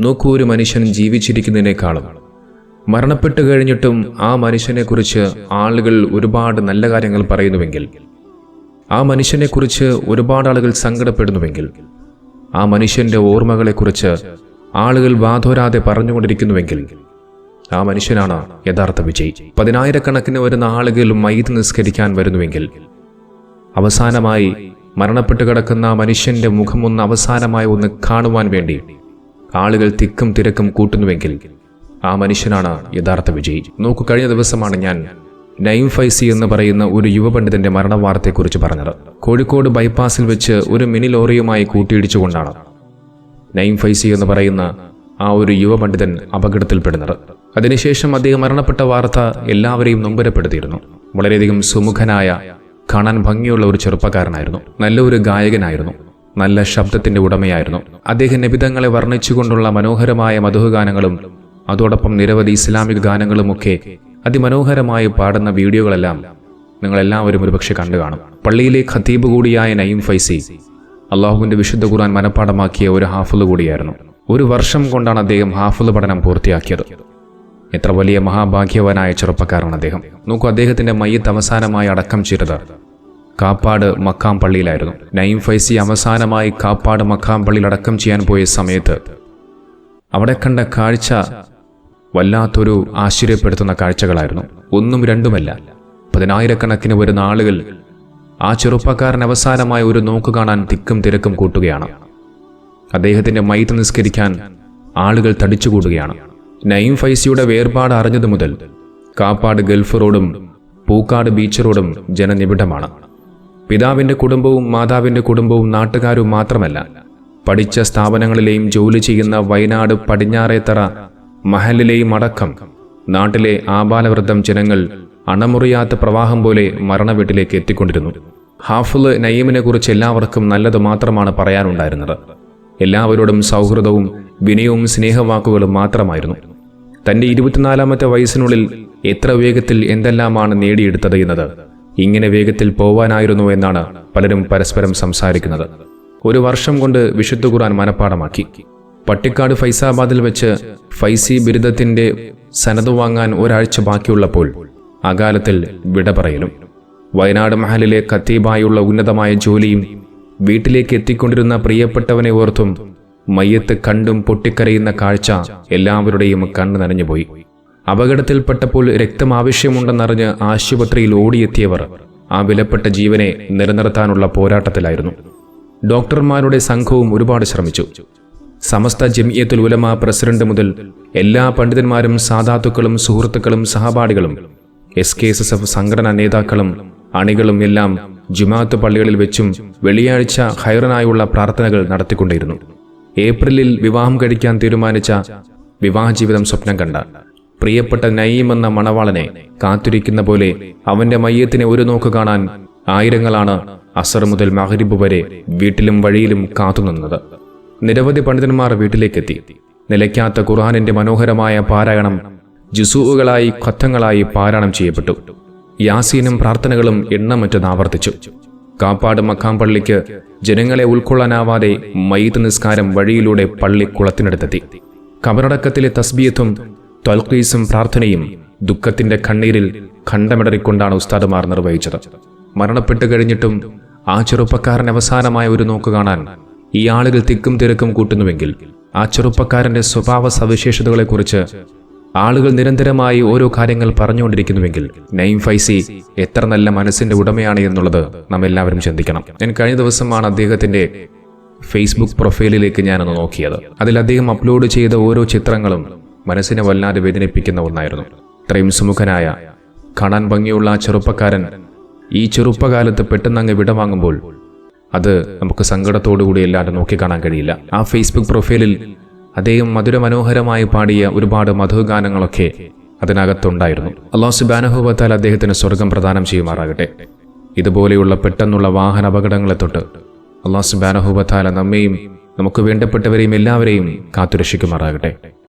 നോക്കൂ ഒരു മനുഷ്യൻ ജീവിച്ചിരിക്കുന്നതിനേക്കാളും. മരണപ്പെട്ടു കഴിഞ്ഞിട്ടും ആ മനുഷ്യനെക്കുറിച്ച് ആളുകൾ ഒരുപാട് നല്ല കാര്യങ്ങൾ പറയുന്നുവെങ്കിൽ ആ മനുഷ്യനെക്കുറിച്ച് ഒരുപാട് ആളുകൾ സങ്കടപ്പെടുന്നുവെങ്കിൽ ആ മനുഷ്യന്റെ ഓർമ്മകളെക്കുറിച്ച് ആളുകൾ വാതോരാതെ പറഞ്ഞുകൊണ്ടിരിക്കുന്നുവെങ്കിൽ ആ മനുഷ്യനാണ് യഥാർത്ഥ വിജയി. പതിനായിരക്കണക്കിന് വരുന്ന ആളുകൾ മൈത് നിസ്കരിക്കാൻ വരുന്നുവെങ്കിൽ അവസാനമായി മരണപ്പെട്ട് കിടക്കുന്ന ആ മനുഷ്യന്റെ ഒന്ന് അവസാനമായി ഒന്ന് കാണുവാൻ വേണ്ടി ആളുകൾ തിക്കും തിരക്കും കൂട്ടുന്നുവെങ്കിൽ ആ മനുഷ്യനാണ് യഥാർത്ഥ വിജയി. നോക്കൂ കഴിഞ്ഞ ദിവസമാണ് ഞാൻ നൈം ഫൈസി എന്ന് പറയുന്ന ഒരു യുവപണ്ഡിതന്റെ മരണവാർത്തയെക്കുറിച്ച് പറഞ്ഞത്. കോഴിക്കോട് ബൈപ്പാസിൽ വെച്ച് ഒരു മിനി ലോറിയുമായി കൂട്ടിയിടിച്ചുകൊണ്ടാണ് നൈം ഫൈസി എന്ന് പറയുന്ന ആ ഒരു യുവപണ്ഡിതൻ അപകടത്തിൽപ്പെടുന്നത്. അതിനുശേഷം അദ്ദേഹം മരണപ്പെട്ട വാർത്ത എല്ലാവരെയും നൊമ്പരപ്പെടുത്തിയിരുന്നു. വളരെയധികം സുമുഖനായ കാണാൻ ഭംഗിയുള്ള ഒരു ചെറുപ്പക്കാരനായിരുന്നു. നല്ലൊരു ഗായകനായിരുന്നു. നല്ല ശബ്ദത്തിന്റെ ഉടമയായിരുന്നു. അദ്ദേഹം നിബിധങ്ങളെ വർണിച്ചുകൊണ്ടുള്ള മനോഹരമായ മധുഗാനങ്ങളും അതോടൊപ്പം നിരവധി ഇസ്ലാമിക ഗാനങ്ങളുമൊക്കെ അതിമനോഹരമായി പാടുന്ന വീഡിയോകളെല്ലാം നിങ്ങളെല്ലാവരും ഒരുപക്ഷെ കണ്ടു കാണും. പള്ളിയിലെ ഖത്തീബ് കൂടിയായ നയീം ഫൈസി അള്ളാഹുവിന്റെ വിശുദ്ധ ഖുർആൻ മനഃപ്പാടമാക്കിയ ഒരു ഹാഫിൾ കൂടിയായിരുന്നു. ഒരു വർഷം കൊണ്ടാണ് അദ്ദേഹം ഹാഫിൾ പഠനം പൂർത്തിയാക്കിയത്. എത്ര വലിയ മഹാഭാഗ്യവാനായ ചെറുപ്പക്കാരാണ് അദ്ദേഹം. നോക്കൂ അദ്ദേഹത്തിന്റെ മയ്യത്ത് അവസാനമായി അടക്കം ചെയ്തത് കാപ്പാട് മക്കാം പള്ളിയിലായിരുന്നു. നയിം ഫൈസി അവസാനമായി കാപ്പാട് മക്കാം പള്ളിയിൽ അടക്കം ചെയ്യാൻ പോയ സമയത്ത് അവിടെ കണ്ട കാഴ്ച വല്ലാത്തൊരു ആശ്ചര്യപ്പെടുത്തുന്ന കാഴ്ചകളായിരുന്നു. ഒന്നും രണ്ടുമല്ല. പതിനായിരക്കണക്കിന് വരുന്ന ആളുകൾ ആ ചെറുപ്പക്കാരൻ അവസാനമായി ഒരു നോക്ക് കാണാൻ തിക്കും തിരക്കും കൂട്ടുകയാണ്. അദ്ദേഹത്തിന്റെ മൈത്ത് നിസ്കരിക്കാൻ ആളുകൾ തടിച്ചുകൂടുകയാണ്. നയിം ഫൈസിയുടെ വേർപാട് അറിഞ്ഞതു മുതൽ കാപ്പാട് ഗൾഫ് റോഡും പൂക്കാട് ബീച്ച് റോഡും ജനനിബിഡമാണ്. പിതാവിന്റെ കുടുംബവും മാതാവിന്റെ കുടുംബവും നാട്ടുകാരും മാത്രമല്ല പഠിച്ച സ്ഥാപനങ്ങളിലെയും ജോലി ചെയ്യുന്ന വയനാട് പടിഞ്ഞാറേത്തറ മഹലിലെയും അടക്കം നാട്ടിലെ ആബാലവൃദ്ധം ജനങ്ങൾ അണമുറിയാത്ത പ്രവാഹം പോലെ മരണവീട്ടിലേക്ക് എത്തിക്കൊണ്ടിരുന്നു. ഹാഫുൽ നയീമിനെ കുറിച്ച് എല്ലാവർക്കും നല്ലത് മാത്രമാണ് പറയാനുണ്ടായിരുന്നത്. എല്ലാവരോടും സൗഹൃദവും വിനയവും സ്നേഹവാക്കുകളും മാത്രമായിരുന്നു. തന്റെ ഇരുപത്തിനാലാമത്തെ വയസ്സിനുള്ളിൽ എത്ര വേഗത്തിൽ എന്തെല്ലാമാണ് നേടിയെടുത്തത് എന്നത് ഇങ്ങനെ വേഗത്തിൽ പോവാനായിരുന്നു എന്നാണ് പലരും പരസ്പരം സംസാരിക്കുന്നത്. ഒരു വർഷം കൊണ്ട് വിശുദ്ധ ഖുർആൻ മനഃപ്പാടമാക്കി പട്ടിക്കാട് ഫൈസാബാദിൽ വെച്ച് ഫൈസി ബിരുദത്തിന്റെ സനത് വാങ്ങാൻ ഒരാഴ്ച ബാക്കിയുള്ളപ്പോൾ അകാലത്തിൽ വിട പറയലും. വയനാട് മഹലിലെ കത്തീബായുള്ള ഉന്നതമായ ജോലിയും വീട്ടിലേക്ക് എത്തിക്കൊണ്ടിരുന്ന പ്രിയപ്പെട്ടവനെ ഓർത്തും മയ്യത്ത് കണ്ടും പൊട്ടിക്കരയുന്ന കാഴ്ച എല്ലാവരുടെയും കണ്ണു നനഞ്ഞുപോയി. അപകടത്തിൽപ്പെട്ടപ്പോൾ രക്തം ആവശ്യമുണ്ടെന്നറിഞ്ഞ് ആശുപത്രിയിൽ ഓടിയെത്തിയവർ ആ വിലപ്പെട്ട ജീവനെ നിലനിർത്താനുള്ള പോരാട്ടത്തിലായിരുന്നു. ഡോക്ടർമാരുടെ സംഘവും ഒരുപാട് ശ്രമിച്ചു. സമസ്ത ജമിയത്തുൽ ഉലമ പ്രസിഡന്റ് മുതൽ എല്ലാ പണ്ഡിതന്മാരും സാധാത്തുക്കളും സുഹൃത്തുക്കളും സഹപാഠികളും S K S S F സംഘടനാ നേതാക്കളും അണികളും എല്ലാം ജുമാഅത്ത് പള്ളികളിൽ വെച്ചും വെള്ളിയാഴ്ച ഹൈറനായുള്ള പ്രാർത്ഥനകൾ നടത്തിക്കൊണ്ടിരുന്നു. ഏപ്രിലിൽ വിവാഹം കഴിക്കാൻ തീരുമാനിച്ച വിവാഹ ജീവിതം സ്വപ്നം കണ്ട പ്രിയപ്പെട്ട നയീം എന്ന മണവാളനെ കാത്തിരിക്കുന്ന പോലെ അവന്റെ മയ്യത്തിനെ ഒരു നോക്ക് കാണാൻ ആയിരങ്ങളാണ് അസർ മുതൽ മഹരിബ് വരെ വീട്ടിലും വഴിയിലും കാത്തുനിന്നത് നിരവധി പണ്ഡിതന്മാർ വീട്ടിലേക്കെത്തി. നിലയ്ക്കാത്ത ഖുർആാനിന്റെ മനോഹരമായ പാരായണം ജുസൂകളായി ഖത്തങ്ങളായി പാരായണം ചെയ്യപ്പെട്ടു. യാസീനും പ്രാർത്ഥനകളും എണ്ണമറ്റത് ആവർത്തിച്ചു. കാപ്പാട് മക്കാം പള്ളിക്ക് ജനങ്ങളെ ഉൾക്കൊള്ളാനാവാതെ മയ്യത്ത് നിസ്കാരം വഴിയിലൂടെ പള്ളി കുളത്തിനടുത്തെത്തി കബറടക്കത്തിലെ തസ്ബിയത്തും ത്വൽഖീസും പ്രാർത്ഥനയും ദുഃഖത്തിന്റെ കണ്ണീരിൽ ഖണ്ഡമിടറിക്കൊണ്ടാണ് ഉസ്താദുമാർ നിർവഹിച്ചത്. മരണപ്പെട്ടു കഴിഞ്ഞിട്ടും ആ ചെറുപ്പക്കാരൻ അവസാനമായ ഒരു നോക്ക് കാണാൻ ഈ ആളുകൾ തിക്കും തിരക്കും കൂട്ടുന്നുവെങ്കിൽ ആ ചെറുപ്പക്കാരന്റെ സ്വഭാവ സവിശേഷതകളെക്കുറിച്ച് ആളുകൾ നിരന്തരമായി ഓരോ കാര്യങ്ങൾ പറഞ്ഞുകൊണ്ടിരിക്കുന്നുവെങ്കിൽ നൈം ഫൈസി എത്ര നല്ല മനസ്സിന്റെ ഉടമയാണ് എന്നുള്ളത് നാം എല്ലാവരും ചിന്തിക്കണം. ഞാൻ കഴിഞ്ഞ ദിവസമാണ് അദ്ദേഹത്തിന്റെ ഫേസ്ബുക്ക് പ്രൊഫൈലിലേക്ക് ഞാനൊന്ന് നോക്കിയത്. അതിൽ അദ്ദേഹം അപ്ലോഡ് ചെയ്ത ഓരോ ചിത്രങ്ങളും മനസ്സിനെ വല്ലാതെ വേദനിപ്പിക്കുന്ന ഒന്നായിരുന്നു. ഇത്രയും സുമുഖനായ കാണാൻ ഭംഗിയുള്ള ആ ചെറുപ്പക്കാരൻ ഈ ചെറുപ്പകാലത്ത് പെട്ടെന്ന് വിടവാങ്ങുമ്പോൾ അത് നമുക്ക് സങ്കടത്തോടുകൂടി അല്ലാതെ നോക്കിക്കാണാൻ കഴിയില്ല. ആ ഫേസ്ബുക്ക് പ്രൊഫൈലിൽ അദ്ദേഹം മധുരമനോഹരമായി പാടിയ ഒരുപാട് മധുഗാനങ്ങളൊക്കെ അതിനകത്തുണ്ടായിരുന്നു. അള്ളാഹു സുബാനഹുബത്താൽ അദ്ദേഹത്തിന് സ്വർഗം പ്രദാനം ചെയ്യുമാറാകട്ടെ. ഇതുപോലെയുള്ള പെട്ടെന്നുള്ള വാഹന അപകടങ്ങളെ തൊട്ട് അള്ളാഹു സുബാനഹുബത്താല നമ്മെയും നമുക്ക് വേണ്ടപ്പെട്ടവരെയും എല്ലാവരെയും കാത്തുരക്ഷിക്കുമാറാകട്ടെ.